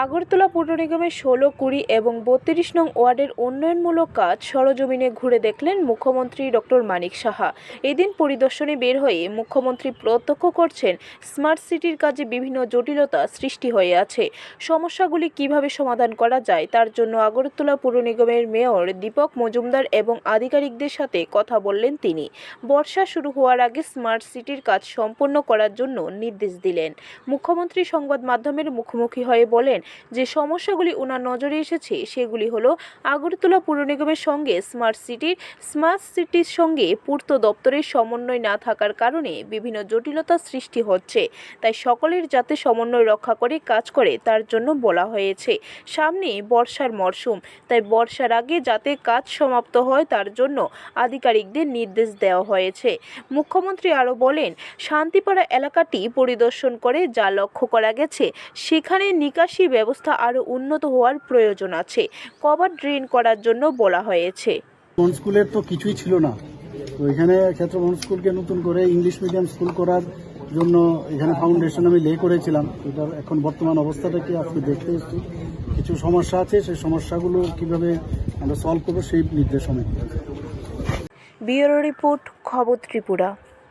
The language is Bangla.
আগরতলা পৌর নিগমের ষোলো, কুড়ি এবং বত্রিশ নং ওয়ার্ডের উন্নয়নমূলক কাজ সরজমিনে ঘুরে দেখলেন মুখ্যমন্ত্রী ডক্টর মানিক সাহা। এদিন পরিদর্শনে বের হয়ে মুখ্যমন্ত্রী প্রত্যক্ষ করছেন, স্মার্ট সিটির কাজে বিভিন্ন জটিলতা সৃষ্টি হয়ে আছে। সমস্যাগুলি কীভাবে সমাধান করা যায় তার জন্য আগরতলা পৌর নিগমের মেয়র দীপক মজুমদার এবং আধিকারিকদের সাথে কথা বললেন তিনি। বর্ষা শুরু হওয়ার আগে স্মার্ট সিটির কাজ সম্পন্ন করার জন্য নির্দেশ দিলেন। মুখ্যমন্ত্রী সংবাদ মাধ্যমের মুখোমুখি হয়ে বলেন যে সমস্যাগুলি ওনার নজরে এসেছে, সেগুলি হলো আগরতলা পুর নিগমের সঙ্গে স্মার্ট সিটির স্মার্ট সিটির সঙ্গে পূর্ত দপ্তরের সমন্বয় না থাকার কারণে বিভিন্ন জটিলতা সৃষ্টি হচ্ছে। তাই সকলের যাতে সমন্বয় রক্ষা করে, কাজ করে, তার জন্য বলা হয়েছে। সামনে বর্ষার মরশুম, তাই বর্ষার আগে যাতে কাজ সমাপ্ত হয়, তার জন্য আধিকারিকদের নির্দেশ দেওয়া হয়েছে। মুখ্যমন্ত্রী আরও বলেন, শান্তিপাড়া এলাকাটি পরিদর্শন করে যা লক্ষ্য করা গেছে, সেখানে নিকাশি ব্যবস্থা আরও উন্নত হওয়ার প্রয়োজন আছে। কভার ড্রেন করার জন্য বলা হয়েছে। স্কুলের তো কিছুই ছিল না। তো এখানে ক্ষেত্র মন স্কুলকে নতুন করে ইংলিশ মিডিয়াম স্কুল করার জন্য এখানে ফাউন্ডেশন আমি লে করেছিলাম। এটার এখন বর্তমান অবস্থাটা কি আজকে দেখতে এসেছি। কিছু সমস্যা আছে সেই সমস্যাগুলো কীভাবে আমরা সলভ করব সেই নির্দেশ আমি ব্যুরো রিপোর্ট খবর ত্রিপুরা।